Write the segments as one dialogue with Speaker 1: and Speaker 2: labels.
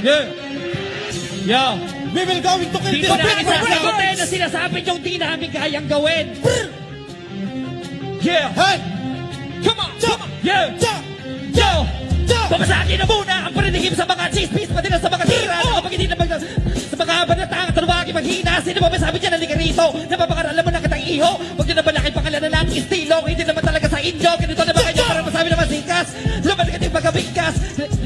Speaker 1: Yeah. Yeah.
Speaker 2: We will going to kill
Speaker 1: Di
Speaker 2: this
Speaker 1: ko na
Speaker 2: people
Speaker 1: isasagutin na sinasabi niyong di namin kayang gawin. Yeah.
Speaker 2: Hey!
Speaker 1: Come on. Come on. Yeah.
Speaker 2: Ja!
Speaker 1: Yo!
Speaker 2: Ja!
Speaker 1: Pamasakin na muna ang paninigim sa mga chismis, pati na sa mga tira,
Speaker 2: Oh!
Speaker 1: kapag hindi na mag... Sa mga banatang at tanumaki maghina, sino ba may sabi dyan, halika rito, napapakaralan mo ng kitang iho, huwag nyo na malaki pangalanan ng estilo, hindi naman talaga sa inyo, ganito naman kayo para masabi na masikas, lumalag ka din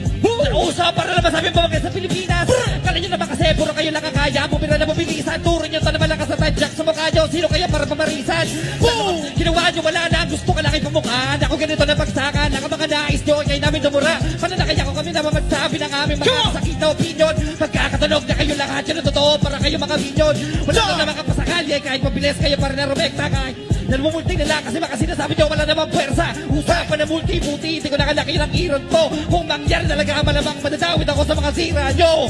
Speaker 1: Nauso para na masabi mo sa Pilipinas. Kala nyo naman kasi puro kayo lang ang kaya Bumira na mabilisan Turo nyo na malakas sa tadyak sa mukha nyo. Sino kaya para pamarisan? Boom! Ginawa nyo wala na. Gusto ka lang ipamukhaan Ako ganito na pagsakan. Ang mga nais nyo Kaya namin dumura. Paano na kaya ko kami na magsabi ng aming mga sakit na opinion. Magkakatunog na kayo lahat Yan ang totoo para kayo mga minyon. Wala na naman kapasakalye Kahit mabilis kayo para na rumekta Kahit Nalmumulti nila kasi mga sinasabi nyo wala namang pwersa. Usapan na multi-multi Hindi ko nakalaki ng iron ko. Kung mangyari talaga malamang madadawit ako sa mga sira nyo.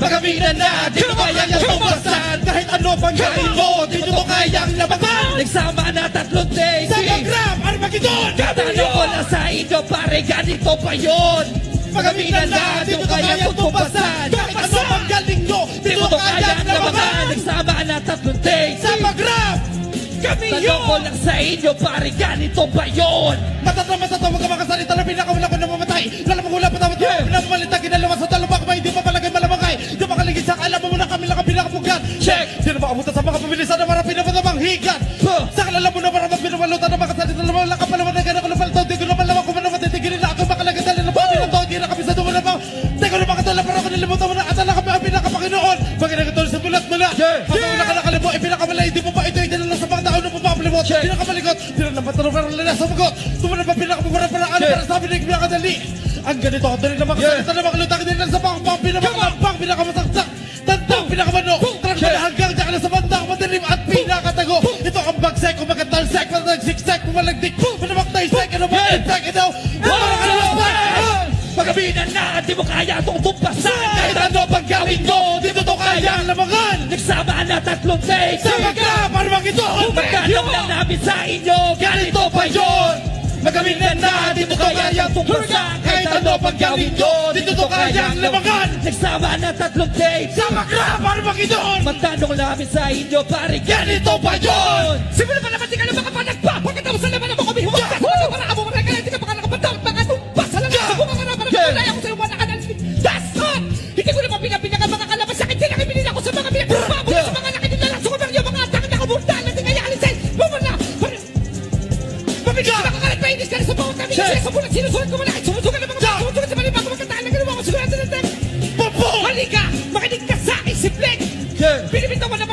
Speaker 1: Magaminan na Di ko kayang tumasan?
Speaker 2: Kahit ano pang gawin mo, di to kayang labanan!
Speaker 1: Nagsama na tatlong days.
Speaker 2: Sa program, Armageddon!
Speaker 1: Tatanong ko na sa inyo pare ganito pa yun.
Speaker 2: Magaminan na, di to kayang
Speaker 1: Tanong ko lang sa inyo pare. Ganito pa yun?
Speaker 2: Matatawa matatawa mga makasalita na pinakawala ko na mamatay. Lalamang wala pa ko.
Speaker 1: Yeah.
Speaker 2: Pinapamalita kinalawa sa talabak May hindi pa palagay malamangay. Di makaligid sa alam mo na kami lang ang pinakapugat.
Speaker 1: Check.
Speaker 2: Di na makabuta sa mga pabilisan na marami na matamang higat. Sa kalala mo na maramang pinawalutan na makasalita na mga kapalaman na gano'n ko na palitaw Di ko na malaman kung ano matitigilin na ako makalagad na lang Pati na to, di na kami sa duman na pa Di ko na makatala pero ako nalimutan mo na. Atala kami Di na napatanong pero na sa magot Tumunod pa pinakamagura para ano para sabi na pinakadali Ang ganito Dali na makasalita na makalutang Di na sa pangpang Pinakamampang Pinakamasaksak Tandang pinakamano. Na hanggang na sa bandang Madilim at pinakatago. Ito ang bagsek Kumagantalsek Panagsiksek Pumalagdik Panamaktay-sek Ano ba. Sek Ito.
Speaker 1: Pagkabinan na di mo kaya itong tumpasan
Speaker 2: Kahit ano pang gawin mo Dito to kaya. Ang lamangan.
Speaker 1: Nagsama na tatlong days
Speaker 2: Sa mga Parang ito
Speaker 1: Magtanong lang namin sa inyo. Ganito pa yun. Magaminan na di mo kaya itong tumpasan
Speaker 2: Kahit ano pang gawin nyo Dito to kaya ang lamangan
Speaker 1: Nagsama na tatlong days
Speaker 2: Sa mga Parang ito
Speaker 1: Magtanong namin sa inyo pare? Ganito pa yun.
Speaker 3: Simula Mabigat ka nakakalat pa Hindi ka sa bawat kami sa bulat sinusulat ko malaki Sumusugan ng mga
Speaker 2: Yeah.
Speaker 3: Sumusugan sa malibago Magkataan na ginawa ko na tayo
Speaker 2: Popo
Speaker 3: Halika Makinig ka sa isip Leg
Speaker 1: Yeah.
Speaker 3: Binibitawan na